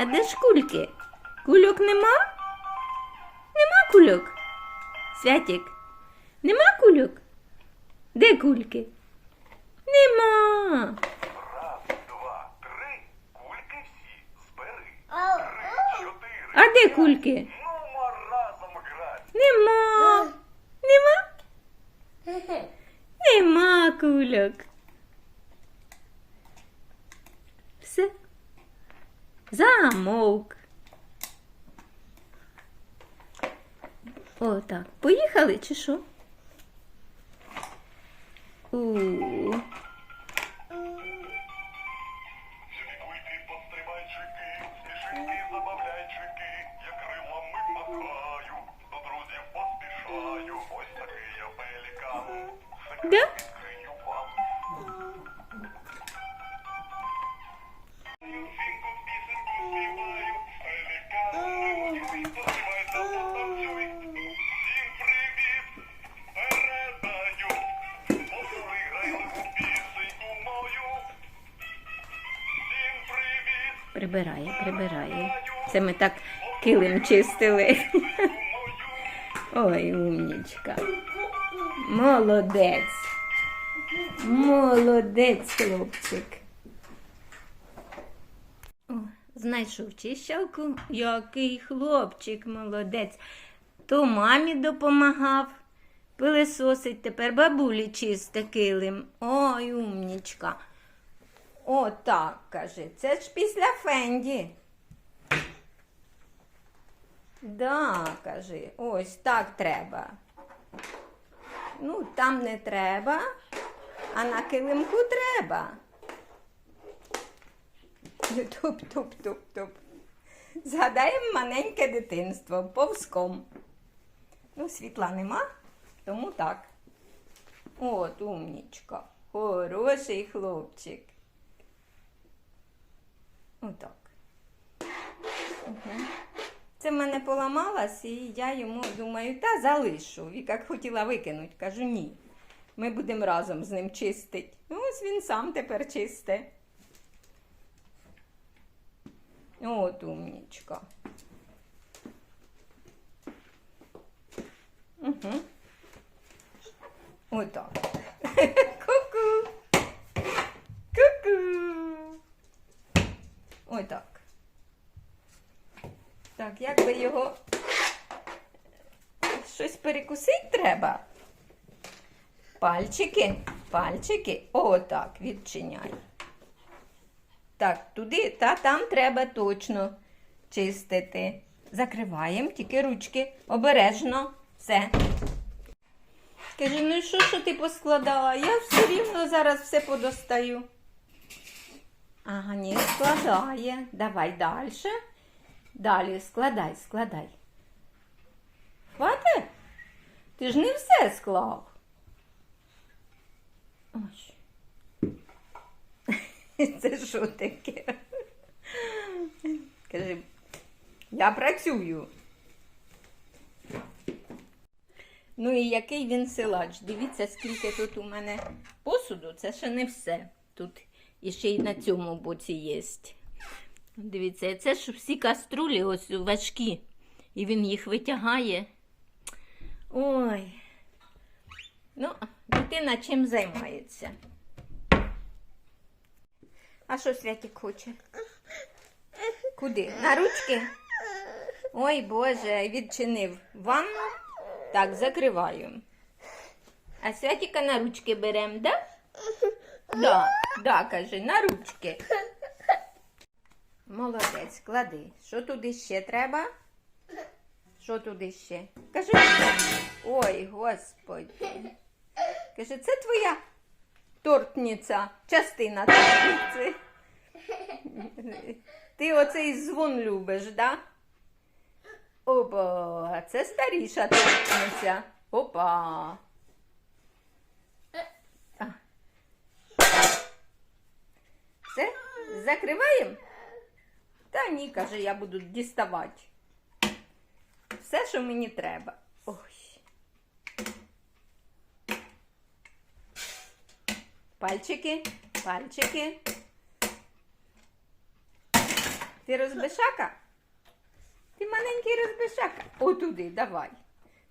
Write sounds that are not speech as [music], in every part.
А де ж кульки? Кульок нема? Нема кульок? Святік, нема кульок? Де кульки? Нема. А де кульки? Нема. Нема? Нема кульок. Все. Замовк. О, так. Поїхали чи що? У. Кульки, пострибайчики, так килим чистили. Ой, умнічка. Молодець. Молодець, хлопчик. О, знайшов чищалку. Який хлопчик молодець. То мамі допомагав. Пилисосить тепер бабулі чисте килим. Ой, умнічка. О, так, каже, це ж після Фенді. Да, каже, ось так треба. Ну, там не треба, а на килимку треба. Туп-туп-туп-туп. Згадаємо маленьке дитинство повзком. Ну, світла нема, тому так. От, умнічка. Хороший хлопчик. Отак. Угу. Це в мене поламалось, і я йому думаю, та залишу. Віка хотіла викинути. Кажу, ні. Ми будемо разом з ним чистити. Ну, Ось він сам тепер чисте. От умнічка. Угу. Отак. [laughs] Ку-ку. Ку-ку. Отак. Як би його щось перекусити треба. Пальчики, пальчики. Отак, відчиняй. Так, туди та там треба точно чистити. Закриваємо, тільки ручки обережно. Все. Каже, ну що, що ти поскладала? Я все рівно зараз все подостаю. Ага, ні, складає. Давай далі. Далі складай, складай. Хватить? Ти ж не все склав. Ось. [laughs] Це що таке? Кажи, я працюю. Ну і який він силач. Дивіться, скільки тут у мене посуду. Це ще не все. Тут іще й на цьому боці є. Дивіться, це ж всі каструлі ось важкі. І він їх витягає. Ой. Ну, дитина чим займається? А що Святік хоче? Куди? На ручки? Ой, Боже, відчинив ванну. Так, закриваю. А Святіка на ручки беремо, да? Да, да, каже, на ручки. Молодець, клади. Що туди ще треба? Що туди ще? Кажи. Ой, господи. Каже, це твоя тортниця, частина тортниці. Ти оцей звон любиш, да? Опа, це старіша тортниця. Опа. Все, закриваємо? Та ні, каже, я буду діставати. Все, що мені треба. Ой. Пальчики, пальчики. Ти розбишака? Ти маленький розбишака. Отуди, давай.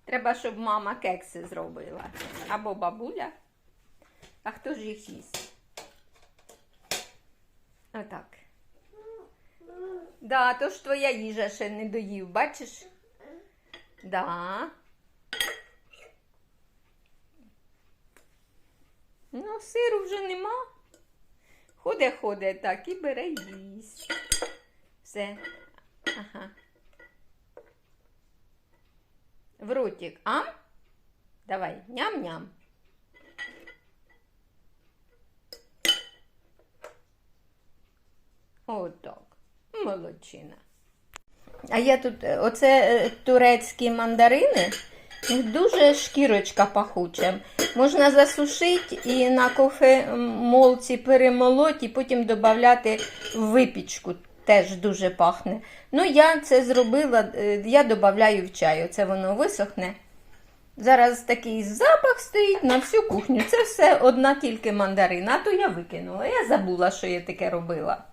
Треба, щоб мама кекси зробила. Або бабуля. А хто ж їх їсть? Отак. Да, то ж твоя їжа ще не доїв, бачиш? Да. Ну, сиру вже нема. Ходе, ходе так і бере їсть. Все. Ага. В ротик. А? Давай, ням-ням. Отак. Молодчина. А я тут, е, оце е, турецькі мандарини, дуже шкірочка пахуча. Можна засушити і на кофемолці перемолоти, і потім додати випічку. Теж дуже пахне. Ну, я це зробила, е, я додаю в чай. Оце воно висохне. Зараз такий запах стоїть на всю кухню. Це все одна тільки мандарина, а то я викинула. Я забула, що я таке робила.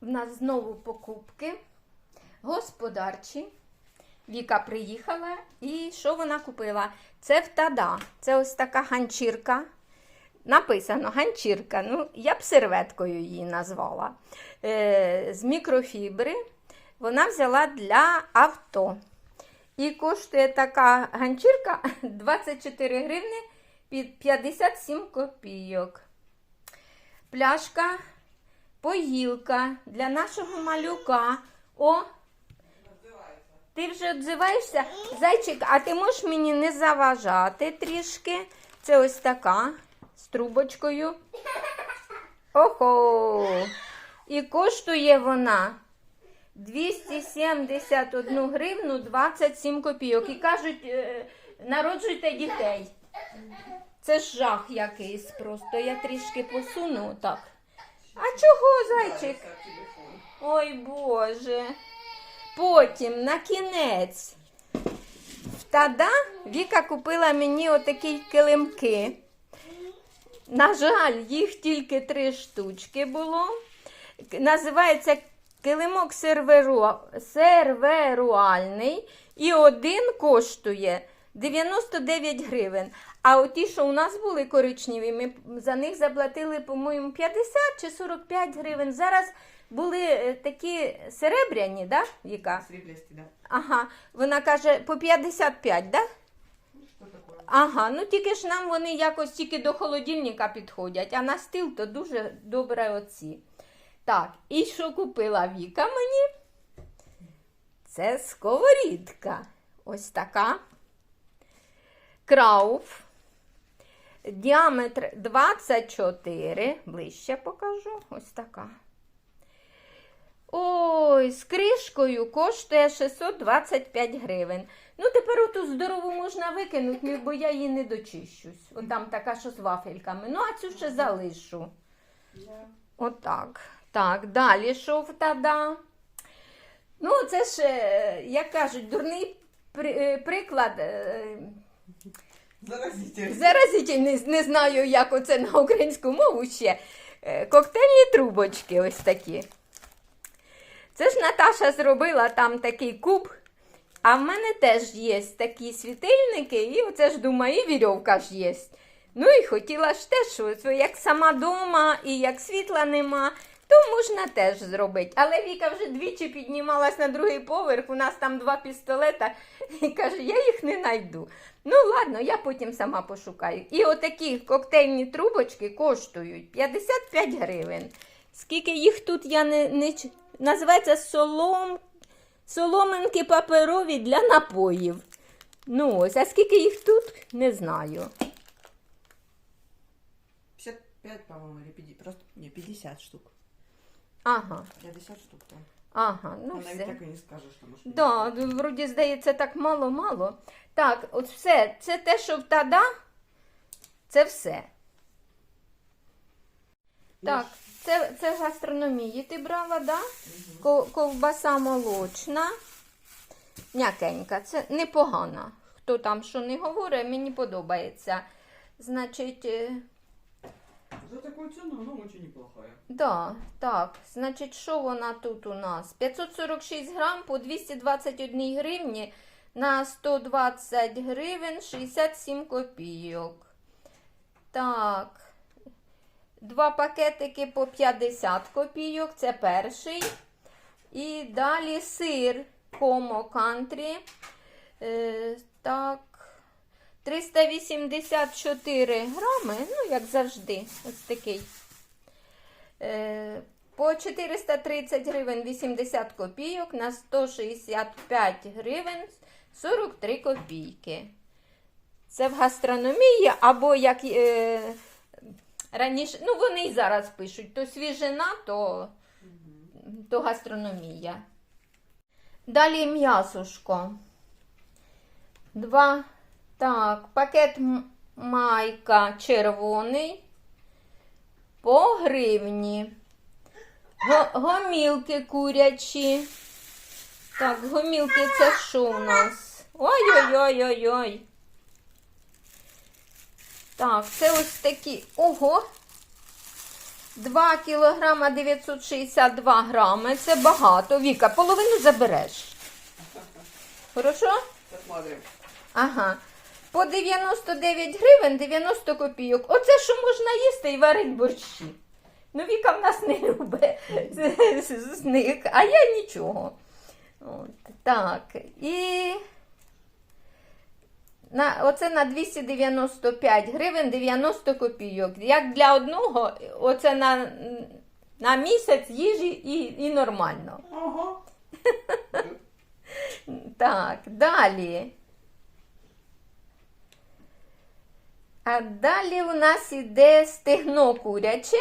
В нас знову покупки господарчі. Віка приїхала і що вона купила? Це в Тада. Це ось така ганчірка. Написано ганчірка. Ну, я б серветкою її назвала. Е, з мікрофібри. Вона взяла для авто. І коштує така ганчірка [laughs] 24 гривни під 57 копійок. Пляшка поїлка для нашого малюка. О, ти вже відзиваєшся? Зайчик, а ти можеш мені не заважати трішки? Це ось така з трубочкою. Охо! І коштує вона 271 гривну 27 копійок. І кажуть, е, народжуйте дітей. Це ж жах якийсь просто. Я трішки посуну так. А чого, зайчик? Ой Боже. Потім на кінець. Тада Віка купила мені отакі килимки. На жаль, їх тільки три штучки було. Називається килимок серверу- серверуальний. І один коштує 99 гривень. А оті, що у нас були коричневі, ми за них заплатили, по-моєму, 50 чи 45 гривень. Зараз були е, такі серебряні, да, Віка? Сріблісті, да. Ага, вона каже по 55, да? Ага, ну тільки ж нам вони якось тільки до холодильника підходять, а на стіл то дуже добре оці. Так, і що купила Віка мені? Це сковорідка. Ось така. Крауф. Діаметр 24. Ближче покажу. Ось така. Ой, з кришкою коштує 625 гривень. Ну, тепер оту здорову можна викинути, бо я її не дочищусь. От там така, що з вафельками. Ну, а цю ще залишу. Отак. Так, далі що в тада? Ну, це ж, е, як кажуть, дурний е, приклад. Заразитель. Заразительний, не знаю, як оце на українську мову ще. Е, Коктейльні трубочки ось такі. Це ж Наташа зробила там такий куб. А в мене теж є такі світильники, і оце ж думаю, і вірьовка ж є. Ну і хотіла ж теж, що як сама дома, і як світла нема, то можна теж зробити. Але Віка вже двічі піднімалась на другий поверх, у нас там два пістолета, і каже, я їх не знайду. Ну, ладно, я потім сама пошукаю. І отакі коктейльні трубочки коштують 55 гривень. Скільки їх тут я не. не... Називається солом... соломинки паперові для напоїв. Ну ось, а скільки їх тут, не знаю. 55, по-моему, или 50, просто, не, 50 штук. Ага, 50 штук там. ага, ну Она ведь все. так и не скажешь, что может Да, ну, вроді здається, так мало-мало. Так, от все, це те, що в тада, це все. Так, це, це в гастрономії ти брала, да? Ко- Ковбаса молочна. М'якенька, це непогана. Хто там що не говорить, мені подобається. Значить, е, такую цену она очень неплохая. Да, так, значить, що вона тут у нас? 546 грам по 221 гривні на 120 гривень 67 копійок. Так. Два пакетики по 50 копійок, це перший. І далі сир Комо Кантрі. Е, так. 384 грами, ну, як завжди, ось такий. Е, По 430 гривень 80 копійок на 165 гривень 43 копійки. Це в гастрономії, або як е, раніше, ну вони і зараз пишуть, то свіжина, то, то гастрономія. Далі м'ясушко. Два. Так, пакет майка червоний по гривні. Го- гомілки курячі. Так, гомілки це що у нас? Ой-ой-ой-ой-ой. Так, це ось такі. Ого. 2 кілограма 962 грами. Це багато. Віка, половину забереш. Хорошо? Посмотрим. Ага. По 99 гривень 90 копійок. Оце що можна їсти і варить борщі. Ну, Віка в нас не любить з- них, а я нічого. От, так. І на, оце на 295 гривень 90 копійок. Як для одного, оце на, на місяць їжі і, і нормально. Ага. [laughs] Так, далі. А далі у нас іде стегно куряче.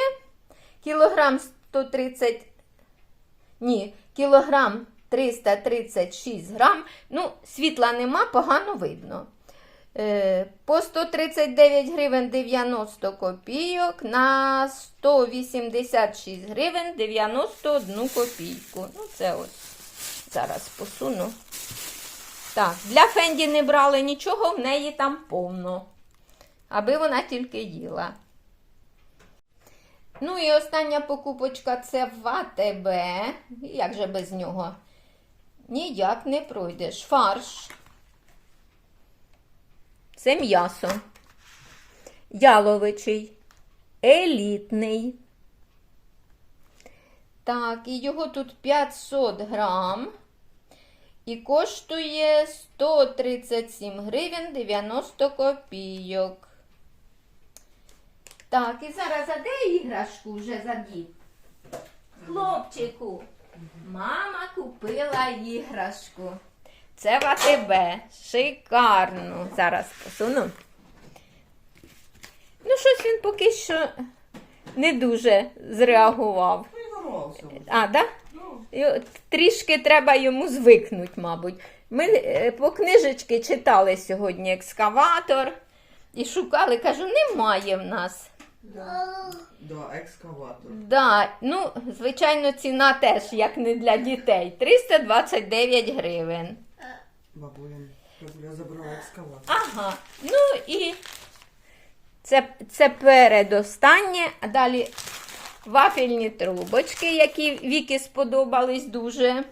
Кілограм 130. Ні, кілограм 336 грам. Ну, світла нема, погано видно. Е, По 139 гривень 90 копійок на 186 гривень 91 копійку. Ну, це ось. Зараз посуну. Так, для Фенді не брали нічого, в неї там повно. Аби вона тільки їла. Ну і остання покупочка це в Як же без нього? Ніяк не пройдеш. Фарш. Це м'ясо. Яловичий. Елітний. Так, і його тут 500 грам. І коштує 137 гривень 90 копійок. Так, і зараз а де іграшку вже задів? Хлопчику, мама купила іграшку. Це в АТБ. Шикарно. Зараз посуну. Ну, щось він поки що не дуже зреагував. А, да? Ну, Трішки треба йому звикнути, мабуть. Ми е, по книжечки читали сьогодні екскаватор і шукали, кажу, немає в нас. Да. Да. Да, ну, звичайно, ціна теж, як не для дітей. 329 гривень. Бабуля, бабуля забрала экскаватор. Ага. Ну і це, це передостаннє, а далі вафельні трубочки, які Віки сподобались дуже.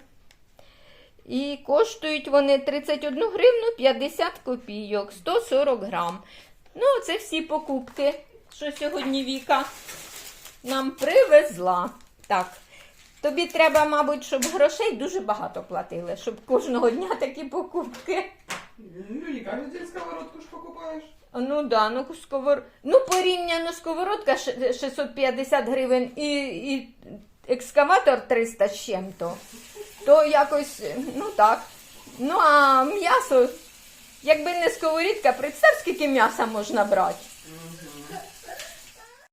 І коштують вони 31 гривну 50 копійок, 140 грам. Ну, це всі покупки, що сьогодні Віка нам привезла. Так. Тобі треба, мабуть, щоб грошей дуже багато платили, щоб кожного дня такі покупки. Ну, каждый день сковородку ж покупаешь. Ну да, ну сковор... Ну, порівняно сковородка 650 гривень і, і екскаватор 300 з чим-то, то якось, ну так. Ну, а м'ясо, якби не сковорідка, представ, скільки м'яса можна брати.